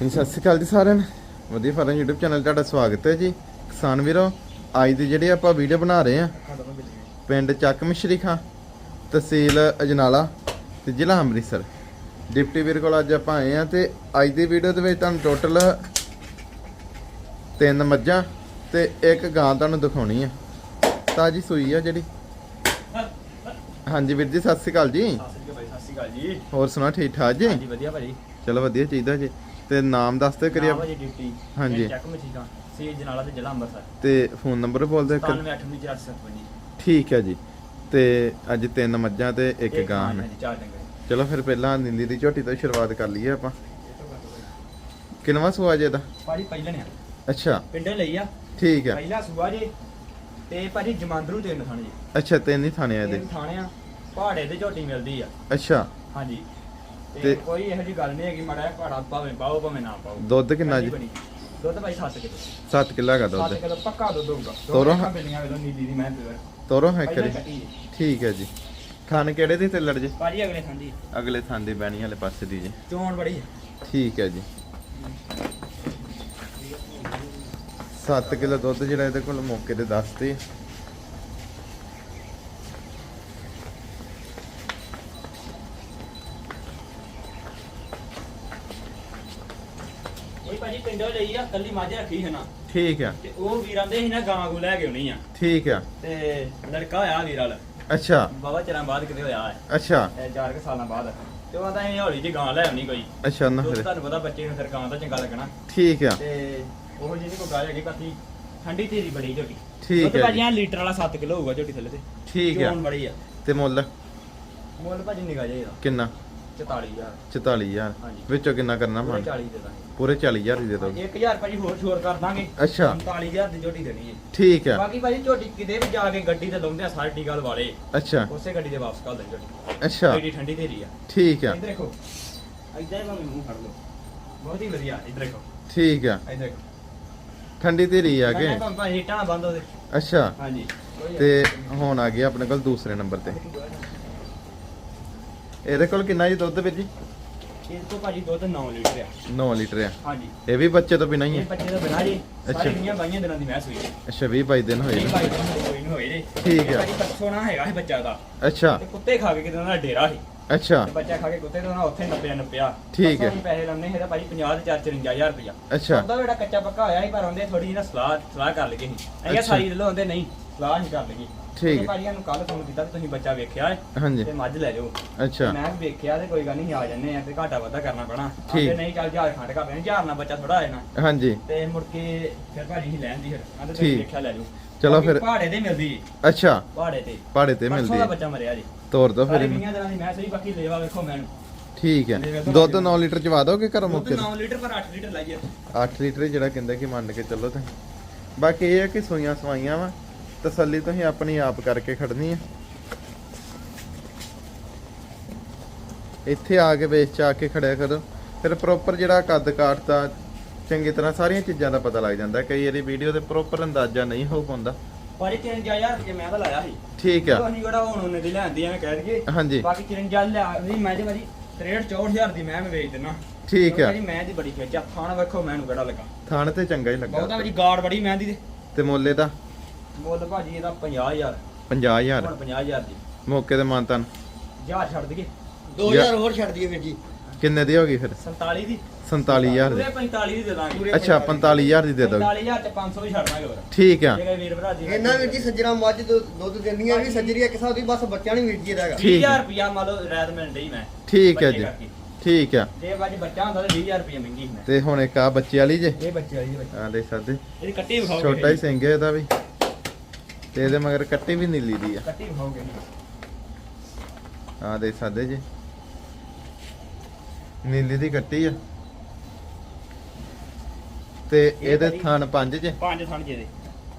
ਜੀ ਸਤਿ ਸ਼੍ਰੀ ਅਕਾਲ ਜੀ ਸਾਰਿਆਂ ਨੂੰ। ਵਧੀਆ ਫਾਰਮ YouTube ਚੈਨਲ ਤੁਹਾਡਾ ਸਵਾਗਤ ਹੈ ਜੀ। ਕਿਸਾਨ ਵੀਰੋ ਅੱਜ ਦੀ ਜਿਹੜੀ ਆਪਾਂ ਵੀਡੀਓ ਬਣਾ ਰਹੇ ਆ ਪਿੰਡ ਚੱਕ ਮਿਸ਼ਰੀ ਖਾਂ ਤਹਿਸੀਲ ਅਜਨਾਲਾ ਤੇ ਜ਼ਿਲ੍ਹਾ ਅੰਮ੍ਰਿਤਸਰ। ਡਿਪਟੀ ਵੀਰ ਕੋਲ ਅੱਜ ਆਪਾਂ ਆਏ ਆ ਤੇ ਅੱਜ ਦੀ ਵੀਡੀਓ ਦੇ ਵਿੱਚ ਤੁਹਾਨੂੰ ਟੋਟਲ ਤਿੰਨ ਮੱਝਾਂ ਤੇ ਇੱਕ ਗਾਂ ਤੁਹਾਨੂੰ ਦਿਖਾਉਣੀ ਆ। ਤਾਜੀ ਸੂਈ ਆ ਜਿਹੜੀ। ਹਾਂਜੀ ਵੀਰ ਜੀ ਸਤਿ ਸ਼੍ਰੀ ਅਕਾਲ ਜੀ। ਸਤਿ ਸ੍ਰੀ ਅਕਾਲ ਜੀ। ਹੋਰ ਸੁਣਾ ਠੀਕ ਠਾਕ ਜੀ? ਹਾਂਜੀ ਵਧੀਆ ਭਾਜੀ। ਚਲੋ ਵਧੀਆ ਚਾਹੀਦਾ ਜੀ। ਤੇ ਨਾਮ ਦੱਸ ਦਿਓ ਨਾਮ ਡਿਊਟੀ। ਹਾਂਜੀ। ਚੈੱਕ ਮਚੀਗਾ ਸੀ ਜਨਾਲਾ ਤੇ ਜ਼ਿਲ੍ਹਾ ਅੰਮ੍ਰਿਤਸਰ ਤੇ ਫੋਨ ਨੰਬਰ ਬੋਲ ਦਿਓ ਇੱਕ। 9884 ਠੀਕ ਹੈ ਜੀ। ਤੇ ਅੱਜ ਤਿੰਨ ਮੱਝਾਂ ਤੇ ਇੱਕ ਗਾਂ ਡੰਗਰ। ਚਲੋ ਫਿਰ ਪਹਿਲਾਂ ਨੀਲੀ ਦੀ ਝੋਟੀ ਤੋਂ ਸ਼ੁਰੂਆਤ ਕਰ ਲਈਏ ਆਪਾਂ। ਕਿੰਨਵਾ ਸੂਆ ਜੇ ਦਾ ਭਾਜੀ ਪਹਿਲਾਂ ਨੇ ਅੱਛਾ। ਪਿੰਡੇ ਲਈ ਆ। ਠੀਕ ਹੈ। ਪਹਿਲਾ ਸੂਆ ਜੀ। ਤੇ ਭਾਜੀ ਜਮਾਂਦਰੂ ਤੇ ਨਥਾਣੇ ਜੀ। ਅੱਛਾ ਤਿੰਨ ਹੀ ਥਾਣੇ ਆ ਇਹਦੇ। ਇਹ ਥਾਣੇ ਆ। ਪਹਾੜੇ ਤੇ ਝੋਟੀ ਮਿਲਦੀ ਆ। ਅੱਛਾ। ਹਾਂਜੀ। ਤੇ ਕੋਈ ਇਹੋ ਜਿਹੀ ਗੱਲ ਨਹੀਂ ਹੈਗੀ ਮਾੜਾ ਪਹਾੜਾ ਭਾਵੇਂ ਪਾਓ ਭਾਵੇਂ ਨਾ ਪਾਓ। ਦੁੱਧ ਕਿੰਨਾ ਜੀ। ਦੁੱਧ ਭਾਈ 7 ਕਿਲੋ। 7 ਕਿੱਲਾ ਹੈਗਾ 7 ਦੁੱਧ ਕਿਲੋ ਪੱਕਾ ਦੁੱਧ ਹੋਊਗਾ। ਤੋਰੋ। ਹਾਂ। ਬਿੱਲੀਆਂ ਵੇਲੋ ਨੀਲੀ ਦੀ ਮੈਂ ਤੋਰੋ ਹੈ ਕਰੀ ਜੀ ਠੀਕ ਹੈ ਜੀ। ਖਾਣ ਕਿਹੜੇ ਦੀ ਤੇ ਲੜ ਜੇ ਭਾਜੀ ਅਗਲੇ ਖਾਂਦੀ ਅਗਲੇ ਥਾਂ ਦੀ ਬੈਣੀ ਵਾਲੇ ਪਾਸੇ ਦੀ ਜੀ। ਚੋਣ ਬੜੀ ਹੈ। ਠੀਕ ਹੈ ਜੀ। 7 ਕਿਲੋ ਦੁੱਧ ਜਿਹੜਾ ਇਹਦੇ ਕੋਲ ਮੌਕੇ ਤੇ ਦੱਸਦੇ ਇਹ ਭਾਜੀ ਪਿੰਡੋਂ ਲਈ ਆ ਕੱਲੀ ਮੱਝ ਰੱਖੀ ਹੈ ਨਾ। ਠੀਕ ਹੈ ਤੇ ਉਹ ਵੀਰਾਂ ਦੇ ਸੀ ਨਾ ਗਾਂ ਕੋ ਲੈ ਕੇ ਆਉਣੀ ਆ। ਠੀਕ ਹੈ ਤੇ ਲੜਕਾ ਹੋਇਆ ਵੀਰ ਵਾਲ। ਅੱਛਾ। ਬਾਬਾ ਚਿਰਾਂ ਬਾਅਦ ਕਿਤੇ ਹੋਇਆ ਹੈ। ਅੱਛਾ। ਇਹ ਚਾਰ ਕੁ ਸਾਲਾਂ ਬਾਅਦ। ਤੇ ਉਹ ਇਹ ਹੌਲੀ ਜੀ ਗਾਂ ਲੈ ਆਉਣੀ ਕੋਈ। ਅੱਛਾ ਨਾ ਫਿਰ। ਤੁਹਾਨੂੰ ਪਤਾ ਬੱਚੇ ਨੂੰ ਫਿਰ ਗਾਂ ਦਾ ਚੰਗਾ ਲੱਗਣਾ। ਠੀਕ ਆ। ਤੇ ਉਹ ਜਿਹਦੀ ਕੋ ਗਾਂ ਹੈਗੀ ਬਾਕੀ ਠੰਡੀ ਧੀਰੀ ਬੜੀ ਝੋਟੀ। ਠੀਕ ਹੈ ਭਾਜੀ। ਐਂ ਲੀਟਰ ਵਾਲਾ 7 ਕਿਲੋ ਹੋਊਗਾ ਝੋਟੀ ਥੱਲੇ ਤੇ। ਠੀਕ ਆ। ਬੜੀ ਆ। ਤੇ ਮੁੱਲ? ਮੁੱਲ ਭਾਜੀ ਨਿਗਾ ਜਾਏਗਾ ਕਿੰਨਾ? 44000 44000 ਹਾਂਜੀ। ਵਿੱਚੋਂ ਕਿੰਨਾ ਕਰਨਾ ਪੂਰੇ ਮਨ 40 ਦੇ ਦਾਂਗੇ। ਪੂਰੇ 40000 ਹੀ ਦੇ ਦੋਗੇ 1000 ਭਾਜੀ ਹੋਰ ਛੋੜ ਕਰ ਦਾਂਗੇ। ਅੱਛਾ। 45000 ਦੀ ਝੋਟੀ ਦੇਣੀ ਹੈ। ਠੀਕ ਆ ਬਾਕੀ ਭਾਜੀ ਝੋਟੀ ਕਿਤੇ ਵੀ ਜਾ ਕੇ ਗੱਡੀ ਤੇ ਲਾਉਂਦੇ ਆ ਸਾਰੇ ਟੀਕਲ ਵਾਲੇ ਅੱਛਾ। ਉਸੇ ਗੱਡੀ ਦੇ ਵਾਪਸ ਕਰ ਦੇਣ ਝੋਟੀ। ਅੱਛਾ। ਐਡੀ ਠੰਡੀ ਤੇਰੀ ਆ। ਠੀਕ ਆ ਇੱਧਰ ਦੇਖੋ। ਇੱਧਰ ਹੀ ਭਾਵੇਂ ਮੂੰਹ ਫੜ ਲਓ। ਬਹੁਤ ਹੀ ਵਧੀਆ ਇੱਧਰ ਦੇਖੋ। ਠੀਕ ਆ ਇੱਧਰ ਦੇਖੋ। ਠੰਡੀ ਧੀਰੀ ਆ ਕੇ। ਮੈਂ ਭਾਵੇਂ ਭਾਵੇਂ ਹੀਟਾਂ ਨਾ ਬੰਦ ਹੋਵੇ ਅੱਛਾ। ਹਾਂਜੀ। ਤੇ ਹੁਣ ਆ ਗਿਆ ਆਪਣੇ ਕੋਲ ਦੂਸਰੇ ਨੰਬਰ ਤੇ। ਇਹਦੇ ਕੋਲ ਕਿੰਨਾ ਜੀ ਦੁੱਧ ਵੀਰ ਜੀ? ਇਹ ਤੋਂ ਭਾਜੀ ਦੁੱਧ 9 ਲੀਟਰ ਆ। 9 ਲੀਟਰ ਆ। ਹਾਂਜੀ। ਇਹ ਵੀ ਬੱਚੇ ਤੋਂ ਬਿਨਾਂ ਹੀ ਹੈ ਬੱਚੇ ਦਾ ਬਣਾ ਜੀ। ਅੱਛਾ। ਸਾਰੀ ਦੁਨੀਆ ਬਾਈਆਂ ਦਿਨਾਂ ਦੀ ਮੈਸ ਹੋਈ ਅੱਛਾ 20 22 ਦਿਨ ਹੋਏ ਇਹ ਨੇ। ਭਾਈ ਤੁਹਾਨੂੰ ਕੋਈ ਨਹੀਂ ਹੋਏ ਜੀ। ਠੀਕ ਇਹ ਆ। ਭਾਜੀ ਨਾ ਹੈਗਾ ਇਹ ਬੱਚਾ ਦਾ। ਅੱਛਾ। ਤੇ ਕੁੱਤੇ ਖਾ ਕੇ ਉਹਨਾਂ ਦਾ ਡੇਰਾ ਸੀ। ਅੱਛਾ। ਤੇ ਬੱਚਾ ਖਾ ਕੇ ਕੁੱਤੇ ਤੋਂ ਨਾ ਉੱਥੇ ਨੱਪਿਆ ਨੱਪਿਆ ਠੀਕ ਹੈ। ਪਰਸੋਂ ਅਸੀਂ ਪੈਸੇ ਲਾਉਂਦੇ ਇਹਦਾ ਭਾਜੀ 50 ਤੇ 4 54000 ਰੁਪਇਆ। ਅੱਛਾ। ਉਹਦਾ ਬੇਟਾ ਕੱਚਾ ਪੱਕਾ ਹੋਇਆ ਸੀ ਪਰ ਉਹਦੇ ਥੋੜੀ ਜਿਹੀ ਨਾ ਸਲਾਹ ਸਲਾਹ ਕਰ ਲਈਏ ਸੀ ਅਸੀਂ ਕਿਹਾ ਅੱਛਾ। ਸਾਰੀ ਲੈ ਲਓ ਉਹਦੇ ਨਹੀਂ। ਸਲਾਹ ਨਹੀਂ ਕਰ ਲਈਏ। ਠੀਕ ਭਾਜੀ ਨੂੰ ਕੱਲ ਫੋਨ ਕੀਤਾ ਤੇ ਤੁਸੀਂ ਬੱਚਾ ਵੇਖਿਆ ਹੈ ਹਾਂਜੀ। ਤੇ ਮੱਝ ਲੈ ਜਾਓ। ਅੱਛਾ। ਮੈਂ ਵੀ ਵੇਖਿਆ ਤੇ ਕੋਈ ਗੱਲ ਨਹੀਂ ਆ ਜੰਨੇ ਆ ਤੇ ਘਾਟਾ ਵਾਧਾ ਕਰਨਾ ਪੈਣਾ। ਆਂਦੇ ਨਹੀਂ ਚੱਲ ਝਾੜ ਖੰਡ ਕਾ ਪੈਣਾ ਨਾਲ ਬੱਚਾ ਥੋੜਾ ਆ ਜਾਣਾ ਹਾਂਜੀ। ਤੇ ਮੁੜ ਕੇ ਫਿਰ ਭਾਜੀ ਹੀ ਲੈਣ ਦੀ ਫਿਰ। ਆਂਦੇ। ਤੁਸੀਂ ਵੇਖਿਆ ਲੈ ਜਾਓ। ਚਲੋ ਫਿਰ- ਪਹਾੜੇ ਤੇ ਮਿਲਦੀ ਅੱਛਾ। ਪਹਾੜੇ ਤੇ। ਪਾੜੇ ਤੇ ਮਿਲਦੀ ਹੈ। ਬੱਚਾ ਮਰਿਆ ਜੀ। ਤੋਰ ਦੋ ਫਿਰ ਦਿਨਾਂ ਦੀ ਮੈਂ ਸਹੀ ਬਾਕੀ ਲੇਵਾ ਵੇਖੋ ਮੈਨੂੰ। ਠੀਕ ਹੈ। ਦੁੱਧ 9 ਲੀਟਰ ਚਵਾ ਦੋਗੇ ਘਰੋਂ ਮੁੱਕੇ 9 ਲੀਟਰ ਪਰ 8 ਲੀਟਰ ਲਾਈਏ। 8 ਲੀਟਰ ਜਿਹੜਾ ਕਹਿੰਦਾ ਕਿ ਮੰਨ ਕੇ ਚੱਲੋ ਤੇ ਬਾਕੀ ਇਹ ਹੈ ਕਿ ਸੂਈਆਂ ਸਵਾਈਆਂ ਵਾ। ਤਸੱਲੀ ਤੁਸੀਂ ਆਪਣੀ ਆਪ ਕਰਕੇ ਖੜਨੀ ਹੈ ਇੱਥੇ ਆ ਕੇ ਵੇਚ ਚਾ ਕੇ ਖੜਿਆ ਕਰੋ। ਫਿਰ ਪ੍ਰੋਪਰ ਜਿਹੜਾ ਕੱਦ ਕਾਠ ਦਾ ਚੰਗੀ ਤਰ੍ਹਾਂ ਸਾਰੀਆਂ ਚੀਜ਼ਾਂ ਦਾ ਪਤਾ ਲੱਗ ਜਾਂਦਾ। ਕਈ ਵਾਰੀ ਵੀਡੀਓ ਤੇ ਪ੍ਰੋਪਰ ਅੰਦਾਜ਼ਾ ਨਹੀਂ ਹੋ ਪਾਉਂਦਾ। ਪਰ 54000 ਰੁਪਏ ਮੈਂ ਤਾਂ ਲਾਇਆ ਸੀ। ਠੀਕ ਚਲੋ ਆ ਅਸੀਂ ਕਿਹੜਾ ਹੁਣ ਉਹਨੇ ਦੀ ਲੈਂਦੀ ਐਵੇਂ ਕਹਿ ਦਈਏ। ਹਾਂਜੀ। ਬਾਕੀ 54 ਲਿਆ ਵੀ ਮੈਂ ਤੇ ਭਾਜੀ 63 64000 ਦੀ ਮੈਂ ਮੈਂ ਵੇਚ ਦਿੰਨਾ। ਠੀਕ ਆ। ਮੈਂ ਦੀ ਬੜੀ ਖਿੱਚ ਆ। ਖਾਣ ਵੇਖੋ ਮੈਨੂੰ ਕਿਹੜਾ ਲੱਗਾ। ਥਾਣ ਤੇ ਚੰਗਾ ਹੀ ਬਹੁਤਾ ਲੱਗਾ ਭਾਜੀ ਗਾੜ ਬੜੀ ਮਹਿੰਦੀ ਦੇ। ਤੇ ਮੁੱਲ ਇਹਦਾ? ਮੁੱਲ ਭਾਜੀ ਇਹਦਾ 50000 50000 ਹੁਣ 50000 ਦੀ। ਮੌਕੇ ਤੇ ਮਾਨਤਨ ਹਜ਼ਾਰ ਛੱਡ ਦਈਏ। 2000 ਹੋਰ ਛੱਡ ਦਈਏ ਵੀਰ ਜੀ। ਕਿੰਨੇ ਦੀ ਹੋ ਗਈ ਫਿਰ? 47 ਦੀ। 47000 ਪੂਰੇ ਦੀ। 45 ਦੀ ਦੇ ਦਾਂਗੇ। ਅੱਛਾ 45000 ਦੀ। ਦੇ ਦੋਗੇ 45000 ਤੇ 500 ਵੀ ਛੱਡ ਦਾਂਗੇ ਹੋਰ। ਠੀਕ ਆ। ਜੇ ਕੋਈ ਵੀਰ ਭਰਾ ਜੀ ਇਹਨਾਂ ਵੀਰ ਜੀ ਸੱਜਣਾ ਮੱਝ ਦੁੱਧ ਦੁੱਧ ਦਿੰਦੀਆਂ ਵੀ ਸੱਜਰੀ ਇੱਕ ਹਿਸਾਬ ਦੀ ਬਸ ਬੱਚਾ ਨਹੀਂ ਵੀਰ ਜੀ ਇਹਦਾ ਹੈਗਾ। ਠੀਕ ਹੈ। 20000 ਰੁਪਿਆ ਮੰਨ ਲਓ ਰਾਤ ਮਿਲਣ ਡਈ ਮੈਂ। ਠੀਕ ਹੈ ਬੱਚੇ ਜੀ। ਕਰਕੇ। ਠੀਕ ਆ। ਜੇ ਬਾਜੀ ਬੱਚਾ ਹੁੰਦਾ ਤਾਂ 20000 ਰੁਪਿਆ ਮਹਿੰਗੀ ਸੀ ਮੈਂ। ਤੇ ਹੁਣ ਇੱਕ ਆ ਬੱਚੇ ਵਾਲੀ ਜੇ। ਇਹ ਬੱਚੇ ਵਾਲੀ ਸਕਦੇ। ਕੱਟੀ ਛੋਟਾ ਹੀ ਸਿੰਘ ਹੈ ਇਹਦਾ ਵੀ। ਤੇ ਇਹਦੇ ਮਗਰ ਕੱਟੀ ਵੀ ਨੀਲੀ ਦੀ ਆ। ਕੱਟੀ ਵਿਖਾਓਗੇ ਆ ਦੇਖ ਸਕਦੇ ਜੀ। ਨੀਲੀ ਦੀ ਕੱਟੀ ਆ। ਤੇ ਇਹਦੇ ਥਣ ਪੰਜ ਜੇ। ਪੰਜ ਥਣ ਜਿਹਦੇ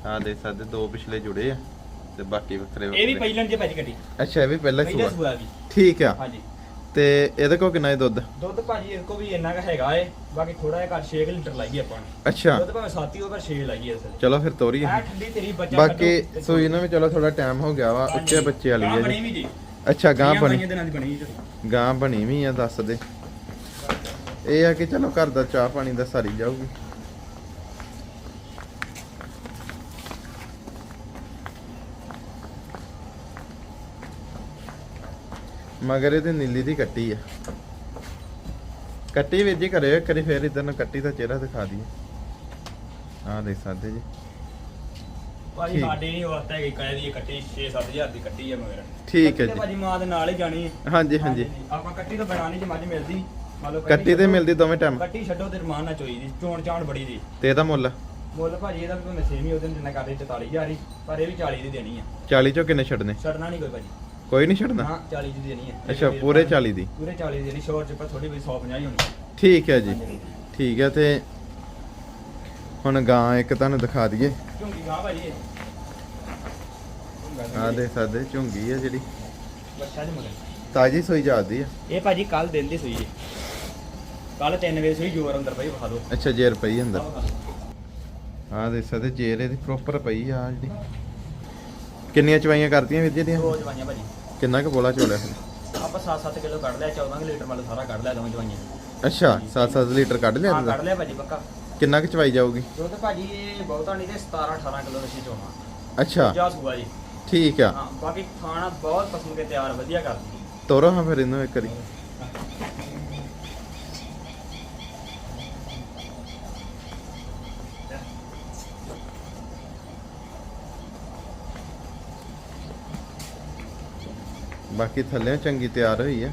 ਆ ਦੇਖ ਸਕਦੇ ਦੋ ਪਿਛਲੇ ਜੁੜੇ ਆ ਤੇ ਬਾਕੀ ਵੱਖਰੇ ਇਹ ਵੀ ਪਹਿਲਣ ਜੇ ਭਾਜੀ ਕੱਟੀ। ਅੱਛਾ ਇਹ ਵੀ ਪਹਿਲਾ ਪਹਿਲੇ ਸੂਆ। ਠੀਕ ਆ। ਹਾਂਜੀ। ਤੇ ਇਹਦੇ ਕੋਲ ਕਿੰਨਾ ਹੈ ਦੁੱਧ? ਦੁੱਧ ਭਾਜੀ ਇਹਦੇ ਕੋ ਵੀ ਇੰਨਾ ਕੁ ਹੈਗਾ ਏ। ਬਾਕੀ ਥੋੜਾ ਜਿਹਾ ਘੱਟ 6 ਲੀਟਰ ਲਾਈਏ ਆਪਾਂ। ਨੇ। ਅੱਛਾ। ਦੁੱਧ ਭਾਵੇਂ 7 ਹੀ ਹੋ ਪਰ 6 ਲਾਈਏ ਅਸਲ। ਚਲੋ ਫਿਰ ਤੋਰੀਏ ਆ ਠੰਡੀ ਤੇਰੀ ਬੱਚਾ ਬਾਕੀ। ਸੂਈ ਨੂੰ ਵੀ ਚਲੋ ਥੋੜਾ ਟਾਈਮ ਹੋ ਗਿਆ ਵਾ। ਉੱਚੇ ਬੱਚੇ ਵਾਲੀ ਹੈ ਜੀ। ਅੱਛਾ ਗਾਂ ਬਣੀ। ਬਾਈਆਂ ਦਿਨਾਂ ਦੀ ਬਣੀ ਜੀ। ਗਾਂ ਬਣੀ ਵੀ ਆ ਦੱਸ ਦੇ। ਇਹ ਆ ਕਿ ਚਲੋ ਘਰ ਦਾ ਚਾਹ ਪਾਣੀ ਦਾ ਸਾਰੀ ਜਾਊਗੀ। ਮਗਰ ਇਹਦੇ ਨੀਲੀ ਦੀ ਕੱਟੀ ਆ। ਕੱਟੀ ਵੀਰ ਜੀ ਕਰਿਓ ਇੱਕ ਵਾਰੀ ਫੇਰ ਇਧਰ ਨੂੰ ਕੱਟੀ ਦਾ ਚਿਹਰਾ ਦਿਖਾ ਦਈਏ। ਆਹ ਦੇਖ ਸਕਦੇ ਜੀ। ਭਾਜੀ ਠੀਕ। ਸਾਡੇ ਨਹੀਂ ਵਾਸਤਾ ਹੈਗੀ ਕਹੇ ਦੀ ਕੱਟੀ 6-7000 ਦੀ ਕੱਟੀ ਹੈ ਮਗਰ। ਠੀਕ ਹੈ ਜੀ। ਭਾਜੀ ਮਾਂ ਦੇ ਨਾਲ ਹੀ ਜਾਣੀ ਹੈ। ਹਾਂਜੀ ਹਾਂਜੀ। ਆਪਾਂ ਕੱਟੀ ਤੋਂ ਬਣਾ ਨਹੀਂ ਜੇ ਮੱਝ ਮਿਲਦੀ। ਮੰਨ ਲਓ ਕੱਟੀ ਤੇ ਛੱਡੋ- ਮਿਲਦੀ ਦੋਵੇਂ ਟਾਈਮ ਕੱਟੀ ਛੱਡੋ ਤੇ ਰਮਾਨ ਨਾ ਚੋਈ ਦੀ। ਚੋਣ ਚਾਣ ਬੜੀ ਦੀ। ਤੇ ਇਹਦਾ ਮੁੱਲ? ਮੁੱਲ ਭਾਜੀ ਇਹਦਾ ਵੀ ਭਾਵੇਂ ਸੇਮ ਹੀ ਉਹਦੇ ਨਾਲ ਜਿੰਨਾ ਕਰਦੇ 44000 ਹੀ। ਪਰ ਇਹ ਵੀ 40 ਦੀ ਦੇਣੀ ਆ। 40 ਚੋਂ ਕਿੰਨੇ ਛੱਡਨੇ? ਛੱਡਣਾ ਨਹੀਂ ਕੋਈ ਭਾਜੀ। ਕੋਈ ਨਹੀਂ ਛੱਡਣਾ? ਹਾਂ 40 ਦੀ ਦੇਣੀ ਹੈ। ਅੱਛਾ ਪੂਰੇ 40 ਦੀ। ਪੂਰੇ 40 ਦੀ ਦੇਣੀ ਸ਼ੋਰ ਚ ਪਰ ਥੋੜੀ ਬਈ 150 ਹੀ ਹੋਣੀ। ਠੀਕ ਹੈ ਜੀ। ਠੀਕ ਹੈ ਤੇ ਹੁਣ ਗਾਂ ਇੱਕ ਤੁਹਾਨੂੰ ਦਿਖਾ ਦਈਏ। ਕਿਉਂਕਿ ਗਾਂ ਭਾਜੀ ਇਹ। ਆਹ ਦੇਖ ਸਕਦੇ ਝੁੰਗੀ ਹੈ ਜਿਹੜੀ। ਬੱਚਾ ਦੀ ਮਗਰ ਤਾਜੀ ਸੋਈ ਜਾਂਦੀ ਆ। ਇਹ ਭਾਜੀ ਕੱਲ ਦਿਨ ਦੀ ਸੂਈ ਜੀ ਕੱਲ 3 ਵਜੇ ਸੂਈ ਜੋਰ ਅੰਦਰ ਪਈ ਵਿਖਾ ਦਿਓ। ਅੱਛਾ ਜੇਰ ਪਈ ਅੰਦਰ। ਆਹ ਦੇਖ ਸਕਦੇ ਜੇਰ ਇਹਦੀ ਪ੍ਰੋਪਰ ਪਈ ਆ ਜਿਹੜੀ। ਕਿੰਨੀਆਂ ਚਵਾਈਆਂ ਕਰਤੀਆਂ ਵੀਰ ਜੀ ਦੀਆਂ ਦੋ ਜਵਾਈਆਂ ਭਾਜੀ। ਕਿੰਨਾ ਕੁ ਬੋਲਾ ਚੋਲਿਆ ਆਪਾਂ 7-7 ਕਿਲੋ ਕੱਢ ਲਿਆ 14 ਕੁ ਲੀਟਰ ਮਤਲਬ ਸਾਰਾ ਕੱਢ ਲਿਆ ਦੋਵੇਂ ਜਵਾਈਆਂ। ਅੱਛਾ 7-7 ਲੀਟਰ ਕੱਢ ਲਿਆ ਹਾਂ ਕੱਢ ਲਿਆ ਭਾਜੀ ਪੱਕਾ। ਕਿੰਨਾ ਕੁ ਚਵਾਈ ਜਾਊਗੀ? ਦੁੱਧ ਭਾਜੀ ਇਹ ਬਹੁਤਾ ਨਹੀਂ ਤੇ 17-18 ਕਿਲੋ ਰਸੀ ਚੋਣਾ ਅੱਛਾ। ਜਾ ਸੂਆ ਜੀ। ਠੀਕ ਆ। ਹਾਂ ਬਾਕੀ ਖਾਣਾ ਬਹੁਤ ਪਸੰਦ ਕੇ ਤਿਆਰ ਵਧੀਆ ਕਰਦੀ। ਤੋਰੋ ਹਾਂ ਫਿਰ ਇਹਨੂੰ ਇੱਕ ਵਾਰੀ। ਬਾਕੀ ਥੱਲੇ ਚੰਗੀ ਤਿਆਰ ਹੋਈ ਹੈ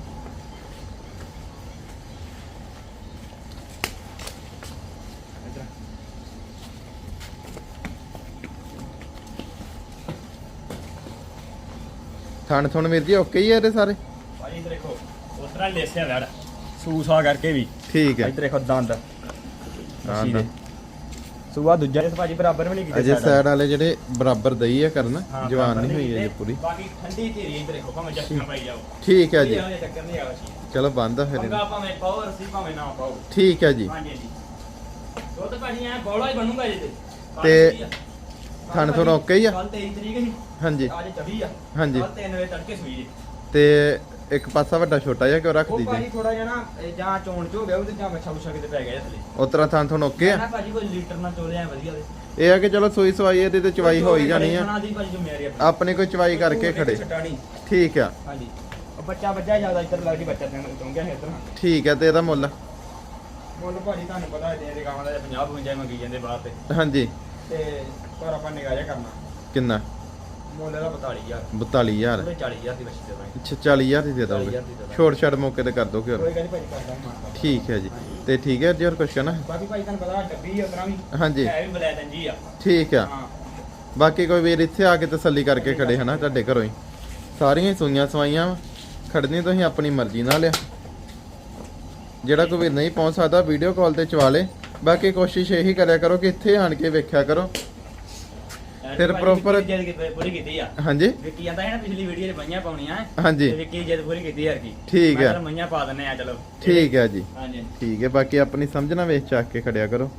ਥਣ ਥਣ ਵੀਰ ਜੀ ਓਕੇ ਹੀ ਆ ਇਹਦੇ ਸਾਰੇ? ਭਾਜੀ ਇੱਧਰ ਦੇਖੋ ਉਸ ਤਰ੍ਹਾਂ ਲੇਸਿਆ ਵੜ ਸੂਸਾ ਕਰਕੇ ਵੀ। ਠੀਕ ਹੈ। ਇੱਧਰ ਦੇਖੋ ਦੰਦ। ਹਾਂ, ਮੱਛੀ ਦੇ। ਸੂਆ ਦੂਜਾ ਇਸ ਭਾਜੀ ਬਰਾਬਰ ਵੀ ਨਹੀਂ ਕੀਤੇ ਅਜੇ ਸਾਈਡ ਵਾਲੇ ਜਿਹੜੇ ਬਰਾਬਰ ਦਈ ਆ ਕਰਨ ਜਵਾਨ ਨਹੀਂ ਹੋਈ। ਅਜੇ ਪੂਰੀ। ਬਾਕੀ ਠੰਡੀ ਧੀਰੀ ਇੱਧਰ ਦੇਖੋ ਭਾਵੇਂ ਜੱਫੀਆਂ ਪਾਈ ਜਾਓ। ਠੀਕ ਹੈ ਜੀ। ਇਹ ਹਜੇ ਚੱਕਰ ਨਹੀਂ ਆਵਾ ਸੀ ਚਲੋ ਬੰਦ ਆ ਫਿਰ ਪੰਗਾ ਇਹਨੂੰ। ਭਾਵੇਂ ਪਾਓ ਰਸੀ ਭਾਵੇਂ ਨਾ ਪਾਓ। ਠੀਕ ਹੈ ਜੀ। ਹਾਂਜੀ ਦੁੱਧ ਭਾਜੀ ਐ ਬੋਲਾ ਹੀ ਬਣੂਗਾ ਜੀ ਤੇ। ਕੱਲ੍ਹ ਤੇ। ਥਣ ਥਣ ਓਕੇ ਹੀ ਆ? ਕੱਲ 23 ਤਰੀਕ ਸੀ ਹਾਂਜੀ। ਅੱਜ 24 ਆ। ਹਾਂਜੀ। ਕੱਲ 3 ਵਜੇ ਤੜਕੇ ਸੂਈ ਜੀ। ਤੇ ਇੱਕ ਪਾਸਾ ਵੱਡਾ ਛੋਟਾ ਜਿਹਾ ਕਿਉਂ ਰੱਖ ਉਹ ਭਾਜੀ ਥੋੜਾ ਜਿਹਾ ਨਾ ਇਹ ਜਾਂ ਚੋਣ ਚ ਹੋ ਗਿਆ ਉਹ ਤੇ ਜਾਂ ਮੱਛਾ ਮੁੱਛਾ ਕਿਤੇ ਪੈ ਗਿਆ ਥੱਲੇ। ਉਸ ਤਰ੍ਹਾਂ ਥਣ ਥਣ ਓਕੇ ਨਾ ਆ ਭਾਜੀ ਕੋਈ ਲੀਟਰ ਨਾਲ ਚੋਲਿਆ ਵਧੀਆ ਦੇ। ਇਹ ਆ ਕਿ ਚਲੋ ਸੋਈ ਸਵਾਈ ਇਹਦੇ ਤੇ ਚਵਾਈ ਹੋ ਹੀ ਜਾਣੀ ਆ। ਦੀ ਭਾਜੀ ਆਪਣੀ। ਆਪਣੇ ਕੋਈ ਚਵਾਈ ਕਰਕੇ ਖੜੇ। ਠੀਕ ਆ। ਹਾਂਜੀ। ਉਹ ਬੱਚਾ ਬੱਚਾ ਜ਼ਿਆਦਾ ਇੱਧਰ ਲੱਗਦੀ ਬੱਚਾ ਦੇਣ ਚਾਹੁੰਦਾ ਹੈ ਇੱਧਰ। ਠੀਕ ਆ ਤੇ ਇਹਦਾ ਮੁੱਲ? ਮੁੱਲ ਭਾਜੀ ਤੁਹਾਨੂੰ ਪਤਾ ਹੈ ਦੇ ਗਾਵਾਂ ਦਾ 50 55 ਮੰਗੀ ਜਾਂਦੇ ਬਾਹਰ ਤੇ। ਹਾਂਜੀ। ਤੇ ਪਰ ਆਪਾਂ ਨਿਗਾਹ ਜਿਹਾ ਕਰਨਾ। ਕਿੰਨਾ? ਮੁੱਲ ਇਹਦਾ 42000 42000 ਉਹਦੇ 40000 ਦੀ ਬੱਚੀ ਦੇ ਦਾਂਗੇ। ਅੱਛਾ 40000 ਦੀ ਦੇ 40,000 ਦੋਗੇ ਦੀ ਦੇ ਦਾਂਗੇ। ਛੋਟ ਛੜ ਮੌਕੇ ਤੇ ਕਰ ਦੋਗੇ ਕੋਈ ਹੋਰ। ਗੱਲ ਨੀ ਭਾਜੀ ਕਰਦਾ ਮਾਰਦਾ ਠੀਕ ਹੈ ਜੀ। ਤੇ ਠੀਕ ਹੈ ਜੀ ਹੋਰ ਕੁਝ ਕਹਿਣਾ ਬਾਕੀ ਭਾਜੀ ਤੁਹਾਨੂੰ ਪਤਾ ਡੱਬੀ ਉਤਰਾ ਵੀ। ਹਾਂਜੀ। ਹੈ ਵੀ ਬਲੈਦਨ ਜੀ ਆ। ਠੀਕ ਆ। ਹਾਂ। ਬਾਕੀ ਕੋਈ ਵੀਰ ਇੱਥੇ ਆ ਕੇ ਤਸੱਲੀ ਕਰਕੇ ਖੜੇ ਹਨਾ ਤੁਹਾਡੇ ਘਰੋਂ ਹੀ। ਸਾਰੀਆਂ ਹੀ ਸੂਈਆਂ ਸਵਾਈਆਂ ਵਾਂ। ਖੜਨੀ ਤੁਸੀਂ ਆਪਣੀ ਮਰਜ਼ੀ ਨਾਲ ਆ। ਜਿਹੜਾ ਕੋਈ ਵੀਰ ਨਹੀਂ ਪਹੁੰਚ ਸਕਦਾ ਵੀਡੀਓ ਕਾਲ ਤੇ ਚਵਾ ਲੇ। ਬਾਕੀ ਕੋਸ਼ਿਸ਼ ਇਹੀ ਕਰਿਆ ਕਰੋ ਕਿ ਇੱਥੇ ਆਣ ਕੇ ਵੇਖਿਆ ਕਰੋ। ਫਿਰ ਜਿੱਦ ਪੂਰੀ ਕੀਤੀ ਆ। ਹਾਂਜੀ। ਵਿੱਕੀ ਕਹਿੰਦਾ ਹੈ ਨਾ ਪਿਛਲੀ ਵੀਡੀਓ 'ਚ ਮਈਆਂ ਪਾਉਣੀਆਂ ਹਾਂਜੀ। ਵਿੱਕੀ ਜਿੱਦ ਪੂਰੀ ਕੀਤੀ ਯਾਰ ਕੀ ਠੀਕ। ਕਿਹਾ ਮਈਆਂ ਪਾ ਦਿੰਨੇ ਆ ਚਲੋ। ਠੀਕ ਹੈ ਜੀ। ਹਾਂਜੀ। ਠੀਕ ਹੈ ਬਾਕੀ ਆਪਣੀ ਸਮਝਣਾ ਵੇਖ ਚੱਕ ਕੇ ਖੜਿਆ ਕਰੋ।